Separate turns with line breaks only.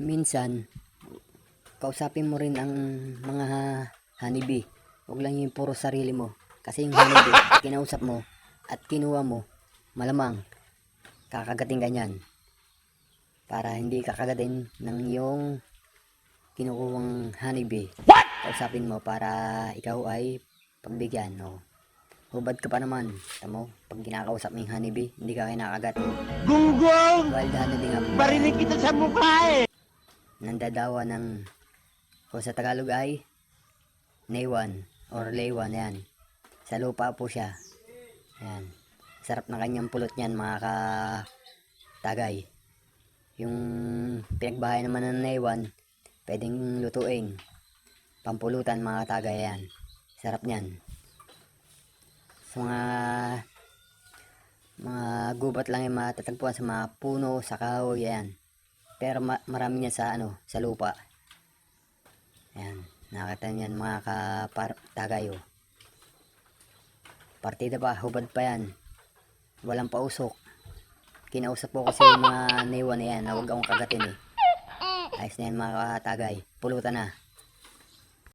minsan, kausapin mo rin ang mga honeybee. Huwag lang yung puro sarili mo. Kasi yung honeybee, kinausap mo at kinuha mo, malamang kakagating ganyan. Para hindi kakagatin ng yung kinukuhang honeybee. Kausapin mo para ikaw ay pagbigyan. No? Hubad ka pa naman. Tamo, pag kinakausap mo yung honeybee, hindi ka kinakagat.
Gunggong!
Wild honeybee nga.
Barinig kita sa mukha eh!
Nandadawa ng kung sa Tagalog ay Naywan or Laywan yan. Sa lupa po siya. Ayan. Sarap na kanyang pulot niyan mga ka-tagay. Yung pinagbahay naman ng Naywan, pwedeng lutuin. Pampulutan mga tagay yan. Sarap niyan. Sa mga mga gubat lang yung matatagpuan sa mga puno, sa kahoy, yan. Pero ma- marami niya sa ano, sa lupa. Ayan, nakita niyan mga kapar-tagayo. Partida pa, hubad pa yan. Walang pausok. Kinausap ko kasi yung mga newa na yan na huwag akong kagatin eh. Ayos na yan mga katagay. Pulutan na.